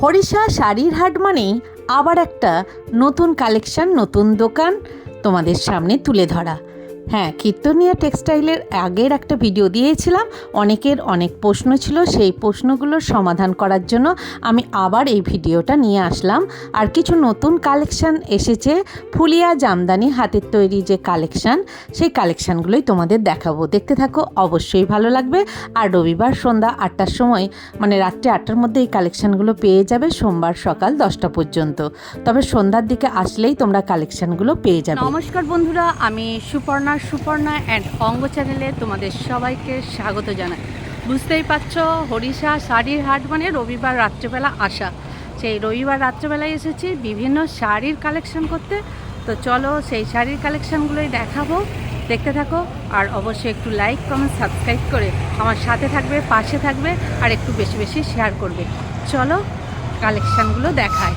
হরিষা শাড়ির হাট মানেই আবার একটা নতুন কালেকশন নতুন দোকান তোমাদের সামনে তুলে ধরা। হ্যাঁ কীর্তনিয়া টেক্সটাইলের আগের একটা ভিডিও দিয়েছিলাম। অনেকের অনেক প্রশ্ন ছিল, সেই প্রশ্নগুলোর সমাধান করার জন্য আমি আবার এই ভিডিওটা নিয়ে আসলাম। আর কিছু নতুন কালেকশান এসেছে, ফুলিয়া জামদানি হাতের তৈরি যে কালেকশান সেই কালেকশানগুলোই তোমাদের দেখাবো। দেখতে থাকো, অবশ্যই ভালো লাগবে। আর রবিবার সন্ধ্যা আটটার সময় মানে রাত্রে আটটার মধ্যে এই কালেকশানগুলো পেয়ে যাবে সোমবার সকাল দশটা পর্যন্ত। তবে সন্ধ্যার দিকে আসলেই তোমরা কালেকশানগুলো পেয়ে যাবে। নমস্কার বন্ধুরা, আমি সুপর্ণা সুপর্ণা অ্যান্ড অঙ্গ চ্যানেলে তোমাদের সবাইকে স্বাগত জানাই। বুঝতেই পারছ, হরিষা, শাড়ির হাট মানে রবিবার রাত্রেবেলা আসা। সেই রবিবার রাত্রেবেলায় এসেছি, বিভিন্ন শাড়ির কালেকশন করতে। তো চলো সেই শাড়ির কালেকশনগুলোই দেখাবো, দেখতে থাকো, আর অবশ্যই একটু লাইক কমেন্ট সাবস্ক্রাইব করে আমার সাথে থাকবে, পাশে থাকবে, আর একটু বেশি বেশি শেয়ার করবে। চলো কালেকশনগুলো দেখায়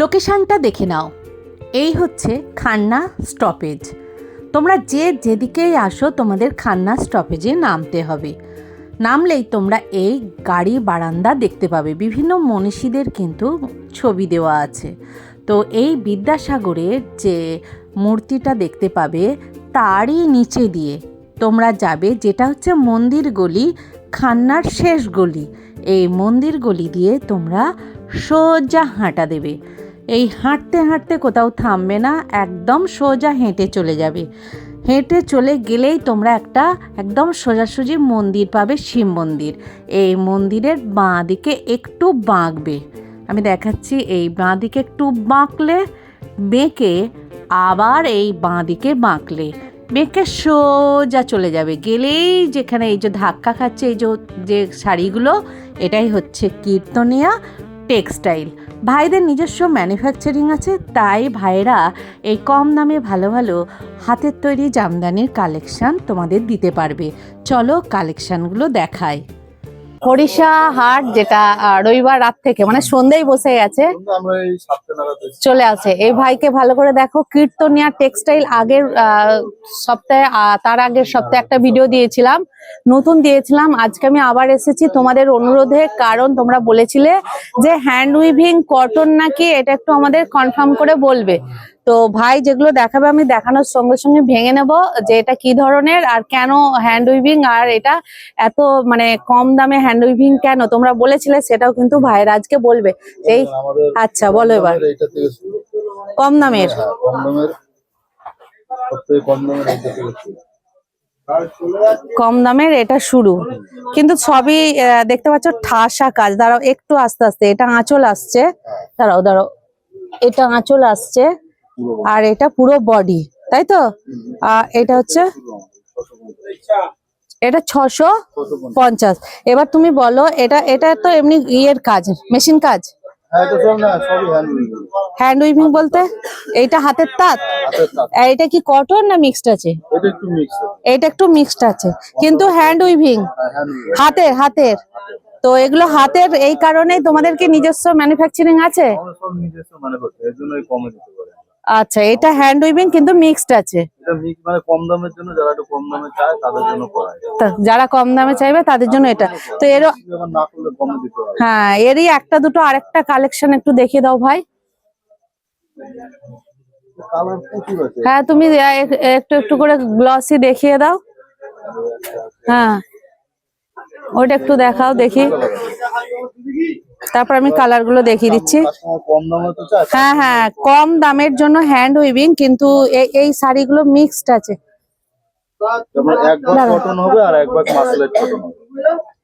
লোকেশানটা দেখে নাও। এই হচ্ছে খান্না স্টপেজ তোমরা যে যেদিকেই আসো, তোমাদের খান্না স্টপেজে নামতে হবে। নামলেই তোমরা এই গাড়ি বারান্দা দেখতে পাবে। বিভিন্ন মনীষীদের কিন্তু ছবি দেওয়া আছে। তো এই বিদ্যাসাগরের যে মূর্তিটা দেখতে পাবে, তারই নিচে দিয়ে তোমরা যাবে, যেটা হচ্ছে মন্দির গলি, খান্নার শেষ গলি। এই মন্দির গলি দিয়ে তোমরা সোজা হাঁটা দেবে। এই হাঁটতে হাঁটতে কোথাও থামবে না, একদম সোজা হেঁটে চলে যাবে। হেঁটে চলে গেলেই তোমরা একটা একদম সোজাসুজি মন্দির পাবে, শিব মন্দির। এই মন্দিরের বাঁ দিকে একটু বাঁকবে। আমি দেখাচ্ছি, এই বাঁ দিকে একটু বাঁকলে, বেঁকে আবার এই বাঁ দিকে বাঁকলে। বেঁকে সোজা চলে যাবে। গেলেই যেখানে এই যে ধাক্কা খাচ্ছে, এই যে শাড়িগুলো, এটাই হচ্ছে কীর্তনিয়া টেক্সটাইল। ভাইদের নিজস্ব ম্যানুফ্যাকচারিং আছে, তাই ভাইরা এই কম দামে ভালো ভালো হাতের তৈরি জামদানির কালেকশান তোমাদের দিতে পারবে। চলো কালেকশানগুলো দেখায় হরিষা হাট যেটা রবিবার রাত থেকে মানে সন্ধ্যেই বসে গেছে। চলে আসে। এই ভাইকে ভালো করে দেখো কীর্তনিয়া টেক্সটাইল আগের সপ্তাহে তার আগের সপ্তাহে একটা ভিডিও দিয়েছিলাম। নতুন দিয়েছিলাম। আজকে আমি আবার এসেছি তোমাদের অনুরোধে কারণ তোমরা বলেছিলে যে হ্যান্ড উইভিং কটন নাকি এটা একটু আমাদের কনফার্ম করে বলবে। তো ভাই যেগুলো দেখাবে আমি দেখানোর সঙ্গে সঙ্গে ভেঙে নেব যে এটা কি ধরনের আর কেন হ্যান্ড উইভিং আর এটা এত মানে কম দামে হ্যান্ড উইভিং কেন? তোমরা বলেছিলে সেটাও কিন্তু ভাইয়ের আজকে বলবে। এই আচ্ছা বলো এবার। কম দামের? হ্যাঁ, কম দামের। এটা শুরু। কিন্তু সবই দেখতে পাচ্ছ ঠাসা কাজ। দাঁড়াও একটু আস্তে আস্তে। এটা আঁচল আসছে। দাঁড়াও দাঁড়াও। এটা আঁচল আসছে। আর এটা পুরো বডি তাই তো? এটা হচ্ছে এটা ছশো পঞ্চাশ। এবার তুমি বলো এটা এটা তো এমনি ইয়ের কাজ মেশিন কাজ? হ্যাঁ হ্যান্ড উইভিং বলতে? এইটা হাতের তাঁত? এটা কি কটন না মিক্সড আছে? এটা একটু মিক্স এটা একটু মিক্সড আছে। কিন্তু হ্যান্ড উইভিং হাতের হাতের। তো এগুলো হাতের এই কারণেই তোমাদের কি নিজস্ব ম্যানুফ্যাকচারিং আছে? আচ্ছা এটা হ্যান্ড উইভিং কিন্তু মিক্সড আছে। এটা মিক্স মানে কম দামের জন্য যারা একটু কম দামে চায় তাদের জন্য যারা কম দামে চাইবে তাদের জন্য এটা। তো দিতে হয় এরই একটা দুটো আরেকটা কালেকশন একটু দেখিয়ে দাও ভাই। হ্যাঁ তুমি একটু একটু করে গ্লসি দেখিয়ে দাও। হ্যাঁ। ওটা একটু দেখাও দেখি। তারপর আমি কালারগুলো দেখিয়ে দিচ্ছি। হ্যাঁ হ্যাঁ কম দামের জন্য হ্যান্ড উইভিং কিন্তু এই শাড়িগুলো মিক্সড আছে। কটন হবে আর মাসলেট কটন হবে।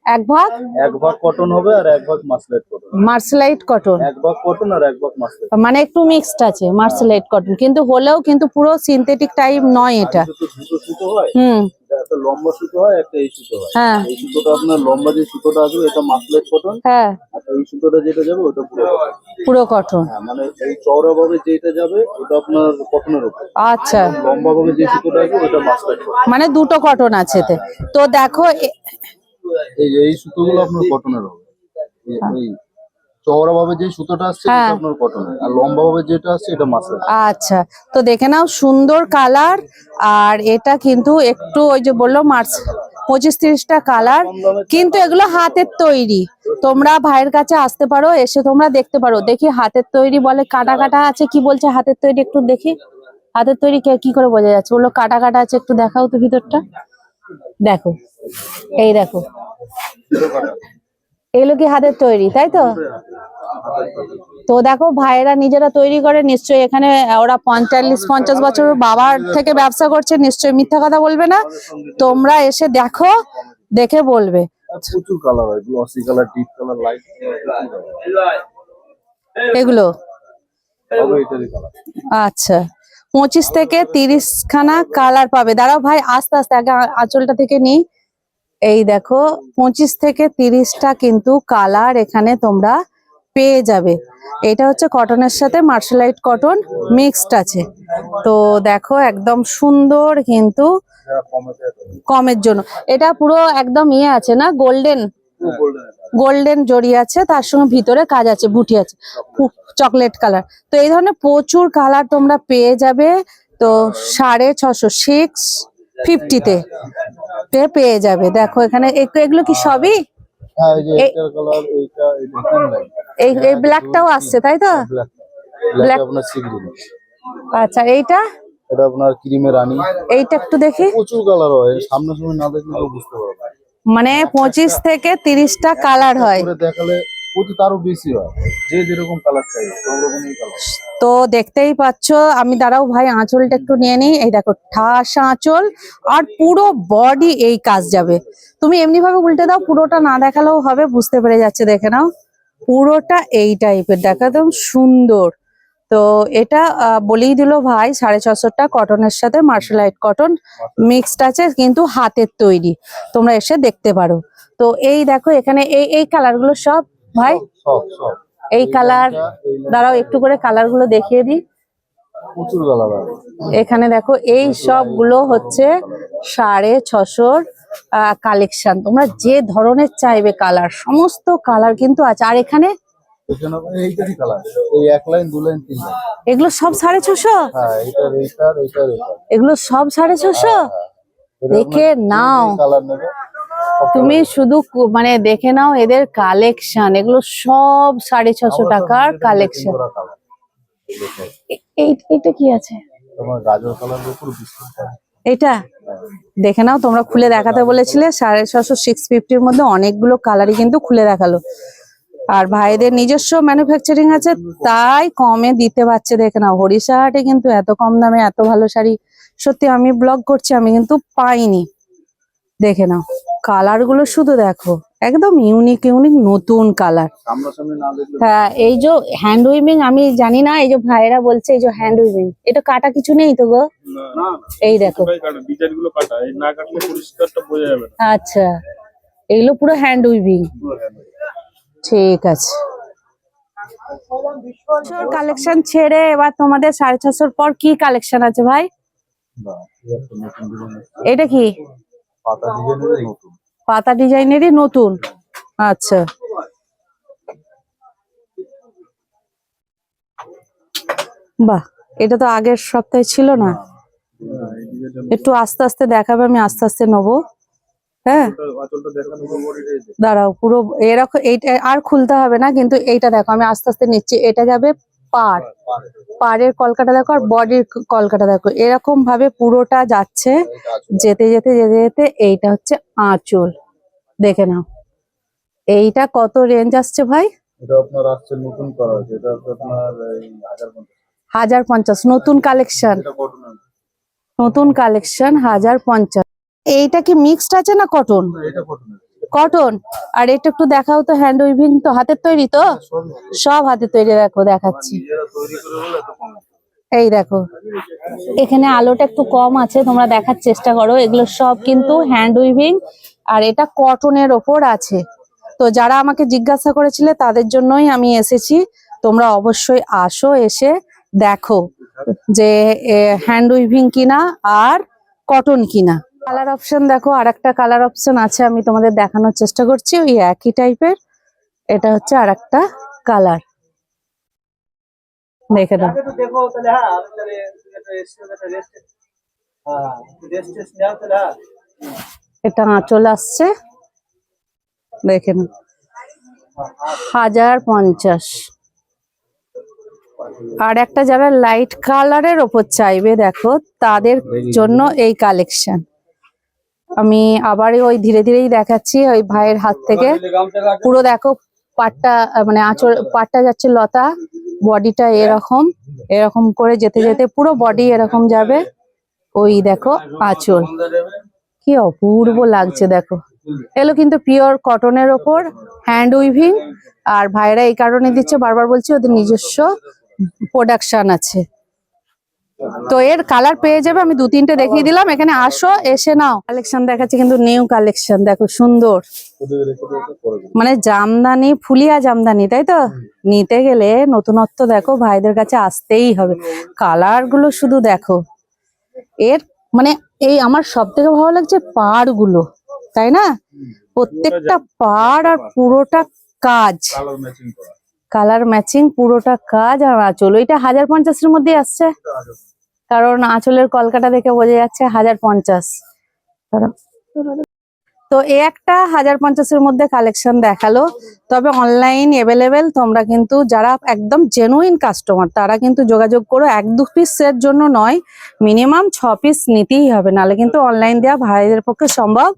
এক ভাগ? এক ভাগ কটন হবে আর এক ভাগ কটন মার্সেলাইট কটন এক ভাগ কটন আর এক ভাগ মানে একটু মিক্সড আছে মার্সেলাইট কটন কিন্তু হলেও কিন্তু পুরো সিনথেটিক টাইপ নয় এটা। সুতো হয় হুম। একটা লম্বা সুতো হয় একটা এই সুতো হয়। হ্যাঁ। এই সুতোটা আপনার লম্বা যে সুতোটা আসবে এটা কটন হ্যাঁ। আর এই সুতোটা যেটা যাবে ওটা পুরো পুরো কটন হ্যাঁ মানে এই চওড়া ভাবে যেটা যাবে ওটা আপনার কটনের উপর। আচ্ছা। লম্বা ভাবে যে সুতোটা আসবে ওটা মাসলেট মানে দুটো কটন আছে এতে। তো দেখো এই এই সুতোগুলো আপনার কটনের হবে। এই- এই চওড়া ভাবে যে সুতোটা আসছে হ্যাঁ। এটা আপনার কটনের আর লম্বা ভাবে যেটা আসছে এটা মাসলেট আচ্ছা তো দেখে নাও সুন্দর কালার আর এটা কিন্তু একটু ওই যে বলল মার্স পঁচিশ তিরিশটা কালার কিন্তু এগুলো হাতের তৈরি। তোমরা ভাইয়ের কাছে আসতে পারো এসে তোমরা দেখতে পারো। দেখি হাতের তৈরি বলে কাটা কাটা আছে কি বলছে হাতের তৈরি একটু দেখি। হাতের তৈরি কে- কি করে বোঝা যাচ্ছে? বলল কাটা কাটা আছে একটু দেখাও তো ভিতরটা। দেখো এই দেখো। এগুলো কি হাতের তৈরি তাই তো? তো দেখো ভাইয়েরা নিজেরা তৈরি করে নিশ্চয়ই এখানে ওরা পঁয়তাল্লিশ পঞ্চাশ বছর বাবার থেকে ব্যবসা করছে নিশ্চয়ই মিথ্যা কথা বলবে না। তোমরা এসে দেখো দেখে বলবে। প্রচুর কালার হয় glossy colour deep colour light এগুলো? আচ্ছা। পঁচিশ থেকে তিরিশ খানা কালার পাবে। দাঁড়াও ভাই আস্তে আস্তে আগে আঁচলটা থেকে নিই। এই দেখো, পঁচিশ থেকে তিরিশটা কিন্তু কালার এখানে তোমরা পেয়ে যাবে। এটা হচ্ছে কটনের সাথে মার্শালাইট কটন মিক্সড আছে। তো দেখো, একদম সুন্দর কিন্তু কমের জন্য। এটা পুরো একদম ইয়ে আছে না গোল্ডেন গোল্ডেন জড়ি আছে, তার সঙ্গে ভিতরে কাজ আছে, বুটি আছে চকলেট কালার তো এই ধরনের প্রচুর কালার তোমরা পেয়ে যাবে, তো সাড়ে ছশো সিক্স ফিফটিতে পেয়ে যাবে। দেখো এখানে এগুলো কি সবই? হ্যাঁ এই এই- ব্ল্যাকটাও আসছে তাই তো? ব্ল্যাক আপনার আচ্ছা এইটা? এটা আপনার রানী। এইটা একটু দেখি। প্রচুর কালার হয়। সামনে সামনে না দেখলে কেউ বুঝতে পারবে মানে পঁচিশ থেকে তিরিশটা কালার হয়। করে দেখালে প্রতি তারও বেশি হয়। যে যেরকম কালার চাই কালার তো দেখতেই পাচ্ছ, আমি দাঁড়াও ভাই, আঁচলটা একটু নিয়ে নিই। এই দেখো, ঠাস আঁচল, আর পুরো বডি এই কাজ যাবে। তুমি এমনি ভাবে উল্টে দাও, পুরোটা না দেখালেও হবে, বুঝতে পেরে যাচ্ছে, দেখে নাও। পুরোটা এই টাইপের দেখা একদম সুন্দর। তো এটা বলেই দিল ভাই, সাড়ে ছশোটা কটনের সাথে মার্শালাইট কটন মিক্সড আছে, কিন্তু হাতের তৈরি। তোমরা এসে দেখতে পারো। তো এই দেখো, এখানে এই এই কালারগুলো সব, ভাই? এই কালার দাঁড়াও একটু করে কালারগুলো দেখিয়ে দিই। হয় এখানে দেখো এই সবগুলো হচ্ছে সাড়ে ছশোর কালেকশন তোমরা যে ধরনের চাইবে কালার সমস্ত কালার কিন্তু আছে। আর এখানে এগুলো সব সাড়ে ছশো? হ্যাঁ এগুলো সব সাড়ে ছশো? দেখে নাও। কালার নেবে? সব তুমি শুধু মানে দেখে নাও এদের কালেকশন এগুলো সব সাড়ে ছশো টাকার কালেকশন এটা কি আছে? এটা? দেখে নাও তোমরা খুলে দেখাতে বলেছিলে সাড়ে ছশো সিক্স ফিফটির মধ্যে অনেকগুলো কালারই কিন্তু খুলে দেখাল। আর ভাইদের নিজস্ব ম্যানুফ্যাকচারিং আছে তাই কমে দিতে পারছে দেখে নাও। হরিশাহাটে কিন্তু এত কম দামে এত ভালো শাড়ি। সত্যি আমি ব্লগ করছি আমি কিন্তু পাইনি। দেখে নাও। কালারগুলো শুধু দেখো একদম ইউনিক ইউনিক নতুন কালার হ্যাঁ এই যে হ্যান্ড উইভিং আমি জানি না এই যে ভাইরা বলছে এই যে হ্যান্ড উইভিং এটা কাটা কিছু নেই তো গো? এই দেখো। আচ্ছা এগুলো পুরো হ্যান্ড উইভিং ঠিক আছে। কালেকশন ছেড়ে এবার তোমাদের সাড়ে ছশোর পর কি কালেকশন আছে ভাই? এটা কি? পাতা ডিজাইনের নতুন। পাতা ডিজাইনেরই নতুন। আচ্ছা। বাহ এটা তো আগের সপ্তাহে ছিল না? একটু আস্তে আস্তে দেখাবে আমি আস্তে আস্তে নেব। হ্যাঁ? দাঁড়াও পুরো এরকম এইটা আর খুলতে হবে না কিন্তু এইটা দেখো আমি আস্তে আস্তে নিচ্ছি। এটা যাবে পার। পাড়ের কলকাটা দেখো আর বডির কলকাটা দেখো। এরকম ভাবে পুরোটা যাচ্ছে। যেতে যেতে যেতে যেতে এইটা হচ্ছে আঁচল। দেখে নাও। এইটা কত রেঞ্জ আসছে ভাই? হাজার পঞ্চাশ নতুন কালেকশন নতুন কালেকশন হাজার পঞ্চাশ এইটা কি মিক্সড আছে না কটন এটা কটনের কটন আর এটা একটু দেখাও তো হ্যান্ড উইভিং তো, হাতের তৈরি তো? সব হাতের তৈরি, দেখো, দেখাচ্ছি। এই দেখো, এখানে আলোটা একটু কম আছে, তোমরা দেখার চেষ্টা করো। এগুলো সব কিন্তু হ্যান্ড উইভিং আর এটা কটনের ওপর আছে। তো যারা আমাকে জিজ্ঞাসা করেছিলে, তাদের জন্যই আমি এসেছি। তোমরা অবশ্যই আসো, এসে দেখো যে হ্যান্ড উইভিং কিনা আর কটন কিনা। কালার অপশন দেখো আর একটা কালার অপশন আছে আমি তোমাদের দেখানোর চেষ্টা করছি ওই একই টাইপের এটা হচ্ছে আর একটা কালার দেখে নাও। দেখো হ্যাঁ একটা রেস্ট একটা রেস্ট হ্যাঁ রেস্ট টেস্ট নাও তাহলে হ্যাঁ। এটা আঁচল আসছে। দেখে না হাজার পঞ্চাশ। আর একটা যারা লাইট কালারের ওপর চাইবে দেখো তাদের জন্য এই কালেকশন আমি আবার ওই ধীরে ধীরেই দেখাচ্ছি, ওই ভাইয়ের হাত থেকে। পুরো দেখো, পাটটা মানে আঁচল, পাটটা যাচ্ছে লতা, বডিটা এরকম এরকম করে যেতে যেতে পুরো বডি এরকম যাবে। ওই দেখো, আঁচল। কি অপূর্ব লাগছে, দেখো। এলো কিন্তু পিওর কটনের ওপর, হ্যান্ড উইভিং, আর ভাইরা এই কারণে দিচ্ছে, বারবার বলছি, ওদের নিজস্ব প্রোডাকশন আছে। তো এর কালার পেয়ে যাবে আমি দু তিনটে দেখিয়ে দিলাম। এখানে আসো এসে নাও। কালেকশন দেখাচ্ছে কিন্তু নিউ কালেকশন দেখো সুন্দর। মানে জামদানি ফুলিয়া জামদানি তাই তো? নিতে গেলে নতুনত্ব দেখো ভাইদের কাছে আসতেই হবে। কালারগুলো শুধু দেখো। এর মানে এই আমার সব থেকে ভালো লাগছে পাড়গুলো তাই না? প্রত্যেকটা পাড় আর পুরোটা কাজ। কালার ম্যাচিং পুরোটা কাজ আর আঁচল। ওইটা হাজার পঞ্চাশের মধ্যে আসছে। কারণ আঁচলের কলকাটা দেখে বোঝা যাচ্ছে হাজার পঞ্চাশ। তো এই একটা হাজার পঞ্চাশের মধ্যে কালেকশন দেখাল। তবে অনলাইন এভেলেবেল তোমরা কিন্তু যারা একদম জেনুইন কাস্টমার তারা কিন্তু যোগাযোগ করো। এক দু পিসের জন্য নয় মিনিমাম ছ পিস নিতেই হবে। নাহলে কিন্তু অনলাইন দেওয়া ভাইদের পক্ষে সম্ভব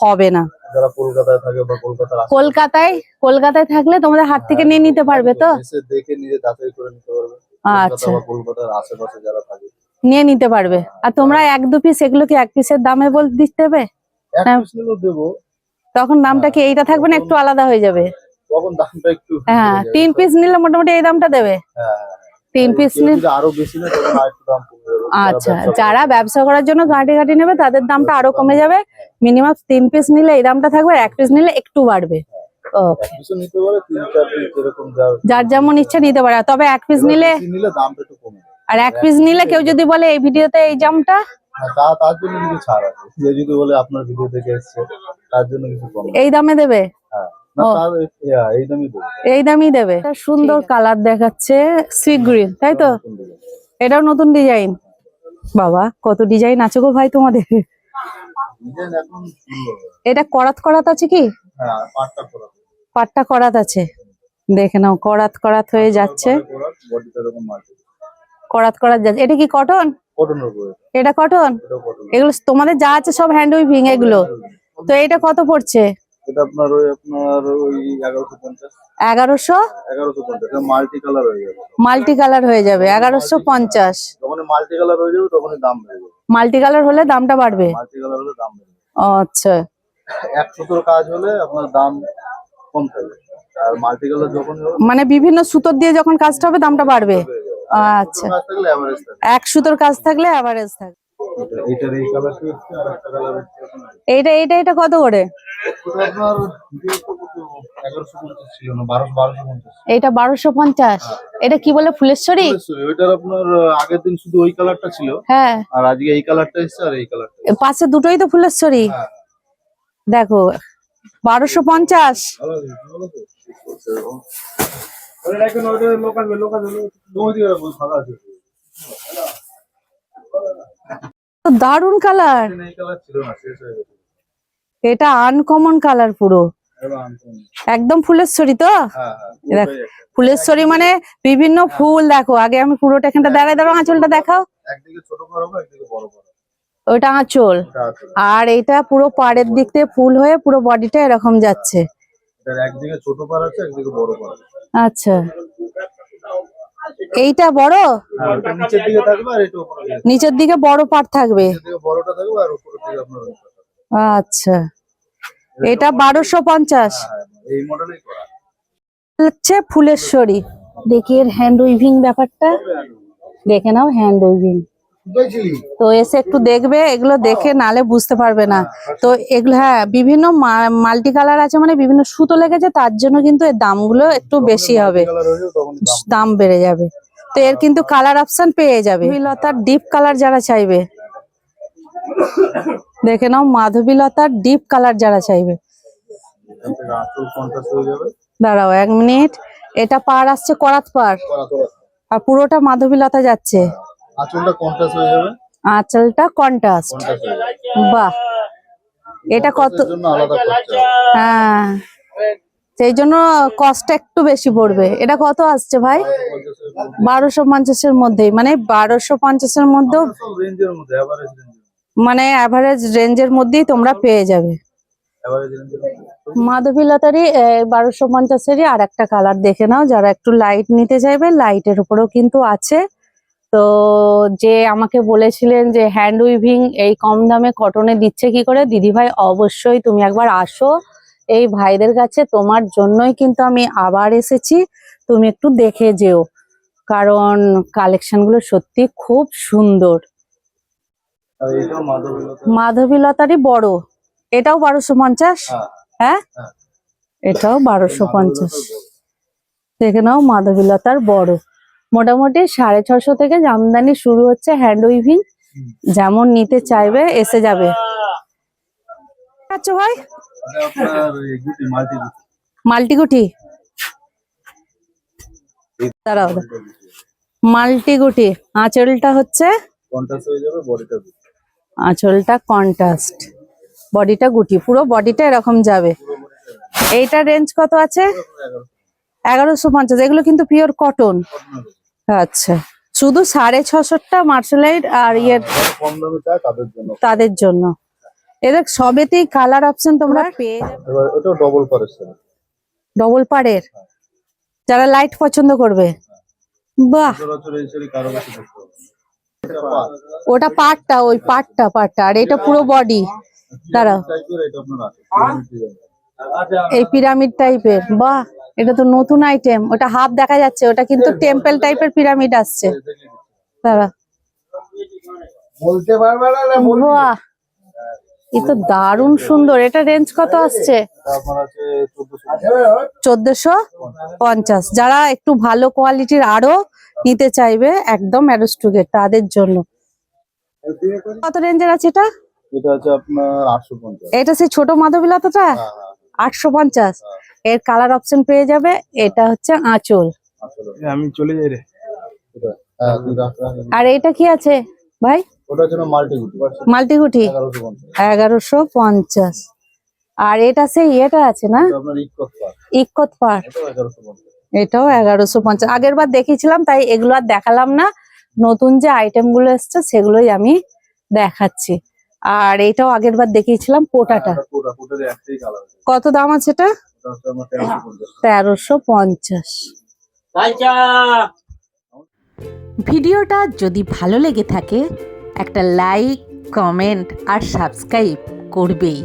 হবে না। যারা কলকাতায় থাকে বা কলকাতার কলকাতায় কলকাতায় থাকলে তোমাদের হাত থেকে নিয়ে নিতে পারবে তো? এসে দেখে নিজে যাচাই করে নিতে পারবে। আচ্ছা। কলকাতার আশেপাশে যারা থাকে। নিয়ে নিতে পারবে। আর তোমরা এক দু পিস এগুলো কি এক পিসের দামে বল দিতে হবে? এক হ্যাঁ। তখন দামটা কি এইটা থাকবে না একটু আলাদা হয়ে যাবে? তখন দামটা একটু হ্যাঁ তিন পিস নিলে মোটামুটি এই দামটা দেবে। হ্যাঁ, তিন হ্যাঁ। পিস নিলে আরও বেশি নেয় তখন দাম আচ্ছা যারা ব্যবসা করার জন্য ঘাঁটি ঘাঁটি নেবে তাদের দামটা আরও কমে যাবে। মিনিমাম তিন পিস নিলে এই দামটা থাকবে আর এক পিস নিলে একটু বাড়বে। ওকে এক পিসও নিতে পারে তিন চার পিস যেরকম যা যার যেমন ইচ্ছা নিতে পারে। তবে এক পিস নিলে। আর এক পিস নিলে কেউ যদি বলে এই ভিডিওতে এই জামটা? হ্যাঁ, তার জন্য কিছু ছাড় আছে। যে যদি বলে আপনার ভিডিও দেখে এসছে তার জন্য কিছু কম এই দামে দেবে? হ্যাঁ ও। হ্যাঁ, এই দামই দেবো। এই দামই দেবে। সুন্দর কালার দেখাচ্ছে সি গ্রিন তাই তো। এটাও নতুন ডিজাইন বাবা কত ডিজাইন আছে গো ভাই তোমাদের। এটা করাত করাত আছে কি? হ্যাঁ পাটটা করাত। আছে। দেখে নাও করাত করাত হয়ে যাচ্ছে। করাত করাত যাচ্ছে। এটা কি কটন এটা কটন এগুলো তোমাদের যা আছে সব হ্যান্ড উইভিং এগুলো। তো এটা কত পড়ছে? এটা আপনার ওই আপনার ওই এগারোশো পঞ্চাশ। এগারোশো? এগারোশো পঞ্চাশ এটা মাল্টি কালার হয়ে যাবে। মাল্টি কালার হয়ে যাবে যখন মাল্টি কালার হয়ে যাবে তখনই দাম বেড়ে যাবে। মাল্টি কালার হলে দামটা বাড়বে? মাল্টি কালার হলে দাম আচ্ছা। এক সুতোর কাজ হলে আপনার দাম কম থাকবে। আর মাল্টি কালার যখন মানে বিভিন্ন সুতোর দিয়ে যখন কাজটা হবে দামটা বাড়বে। আচ্ছা। এক সুতোর কাজ থাকলে থাকবে। এটা- এইটার এই কালারটা হচ্ছে আর একটা কালার হচ্ছে এইটা এইটা এটা কত করে? আপনার বারোশো পঞ্চাশ। পঞ্চাশ। এটা কি বলে ফুলেশ্বরী Sorry, ওইটার আপনার আগের দিন শুধু ওই কালারটা ছিল। হ্যাঁ। আর আজকে এই কালারটা এসছে আর এই কালারটা পাশে দুটোই তো ফুলেশ্বরী হ্যাঁ। দেখো বারোশো পঞ্চাশ। লোকাল লোকাল দারুণ কালার। হয়ে এটা আনকমন কালার পুরো। একদম ফুলেশ্বরী তো? হ্যাঁ হ্যাঁ। ফুলেশ্বরী মানে বিভিন্ন ফুল দেখো। আগে আমি পুরোটা এখানটা দাঁড়াই দাঁড়াও আঁচলটা দেখাও। ওইটা আঁচল। আর এটা পুরো পাড়ের দিক থেকে ফুল হয়ে পুরো বডিটা এরকম যাচ্ছে। একদিকে ছোট পার আছে একদিকে বড় পার আচ্ছা। এইটা বড়? হ্যাঁ নিচের দিকে বড় পাট থাকবে। আচ্ছা। এটা বারোশো পঞ্চাশ। হ্যাঁ করা। হচ্ছে ফুলেশ্বরী। দেখি এর হ্যান্ড উইভিং ব্যাপারটা। দেখে নাও হ্যান্ড উইভিং তো এসে একটু দেখবে এগুলো দেখে নালে বুঝতে পারবে না। তো এগুলো হ্যাঁ বিভিন্ন মাল্টি কালার আছে মানে বিভিন্ন সুতো লেগেছে তার জন্য কিন্তু এর দামগুলো একটু বেশি হবে। হয়ে দাম দাম বেড়ে যাবে। তো এর কিন্তু কালার অপশন পেয়ে যাবে। লতার ডিপ কালার যারা চাইবে। দেখে নাও মাধবীলতার ডিপ কালার যারা চাইবে। হয়ে দাঁড়াও এক মিনিট এটা পার আসছে করাত পার। আর পুরোটা মাধবীলতা যাচ্ছে। আঁচলটা পঞ্চাশ হয়ে যাবে। আঁচলটা কন্ট্রাস্ট বাহ। এটা কত হ্যাঁ। সেই জন্য কস্টটা একটু বেশি পড়বে। এটা কত আসছে ভাই? বারোশো পঞ্চাশের মধ্যেই। মানে বারোশো পঞ্চাশের মধ্যেও মানে অ্যাভারেজ রেঞ্জের মধ্যেই তোমরা পেয়ে যাবে। রেঞ্জের মাধবীলতারই বারোশো পঞ্চাশেরই আর একটা কালার দেখে নাও। যারা একটু লাইট নিতে চাইবে লাইটের উপরেও কিন্তু আছে। তো যে আমাকে বলেছিলেন যে হ্যান্ড উইভিং এই কম দামে কটনে দিচ্ছে কি করে? দিদিভাই অবশ্যই তুমি একবার আসো। এই ভাইদের কাছে তোমার জন্যই কিন্তু আমি আবার এসেছি। তুমি একটু দেখে যেও। কারণ কালেকশনগুলো সত্যি খুব সুন্দর। মাধবীলতারই বড়। এটাও বারোশো পঞ্চাশ? হ্যাঁ। হ্যাঁ? হ্যাঁ। এটাও বারোশো পঞ্চাশ। দেখে নাও মাধবীলতার বড়। মোটামুটি সাড়ে ছশো থেকে জামদানি শুরু হচ্ছে হ্যান্ড উইভিং যেমন নিতে চাইবে এসে যাবে। আচ্ছা ভাই। মাল্টিগুটি। দাঁড়াও মাল্টিগুটি। আঁচলটা হচ্ছে? আঁচলটা কন্ট্রাস্ট বডিটা গুটি পুরো বডিটা এরকম যাবে। এইটা রেঞ্জ কত আছে? এগারোশো। পঞ্চাশ এগুলো কিন্তু পিওর কটন আচ্ছা। শুধু সাড়ে ছশোটা মার্শালাইট আর ইয়ের চায় তাদের জন্য। এদের সবেতেই কালার অপশন তোমরা পেয়ে ডবল ফরেস্ট ডবল যারা লাইট পছন্দ করবে। বাহ। হবে এটা ওটা পাটটা ওই পাটটা পাটটা। আর এটা পুরো বডি দাঁড়াও। এই পিরামিড টাইপের বাহ। এটা তো নতুন আইটেম ওটা হাফ দেখা যাচ্ছে ওটা কিন্তু টেম্পল টাইপের পিরামিড আসছে। দাঁড়া। বলতে পারবে না না বাহ। এ তো দারুণ সুন্দর। এটা রেঞ্জ কত আসছে? চোদ্দশো। পঞ্চাশ। যারা একটু ভালো কোয়ালিটির আরও নিতে চাইবে একদম অ্যারোস্টুগেট তাদের জন্য। কত রেঞ্জের আছে এটা? এটা আছে আপনার আটশো পঞ্চাশ। এটা সেই ছোট মাধবীলতাটা? হ্যাঁ হ্যাঁ। আটশো পঞ্চাশ। এর কালার অপশন পেয়ে যাবে এটা হচ্ছে আঁচল। আমি চলে যাই রে। এটা হ্যাঁ। আর এটা কি আছে ভাই? জন্য মাল্টি গুটি মাল্টিগুটি এগারোশো পঞ্চাশ। এগারোশো পঞ্চাশ আর এটা সেই ইয়েটা আছে না? এটা আপনার ইকত পার ইকত পার এটাও এগারোশো পঞ্চাশ। এটাও এগারোশো পঞ্চাশ। আগের বার দেখিয়েছিলাম তাই এগুলো আর দেখালাম না। নতুন যে আইটেমগুলো এসছে সেগুলোই আমি দেখাচ্ছি। আর এটাও আগের বার দেখিয়েছিলাম এটা কালার আছে কত দাম আছে এটা? তেরোশো পঞ্চাশ। ভিডিওটা যদি ভালো লেগে থাকে, একটা লাইক, কমেন্ট আর সাবস্ক্রাইব করবেই।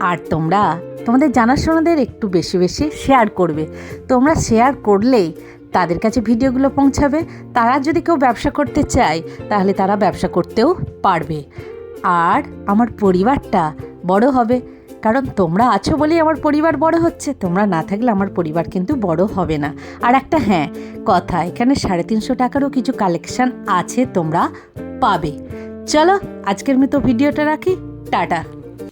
আর তোমরা তোমাদের জানাশোনাদের একটু বেশি বেশি শেয়ার করবে। তোমরা শেয়ার করলেই তাদের কাছে ভিডিওগুলো পৌঁছাবে। তারা যদি কেউ ব্যবসা করতে চায়, তাহলে তারা ব্যবসা করতেও পারবে। আর আমার পরিবারটা বড় হবে। কারণ তোমরা আছো বলেই আমার পরিবার বড় হচ্ছে। তোমরা না থাকলে আমার পরিবার কিন্তু বড় হবে না। আর একটা হ্যাঁ কথা, এখানে সাড়ে তিনশো টাকারও কিছু কালেকশান আছে তোমরা পাবে। চলো, আজকের মতো ভিডিওটা রাখি। টাটা।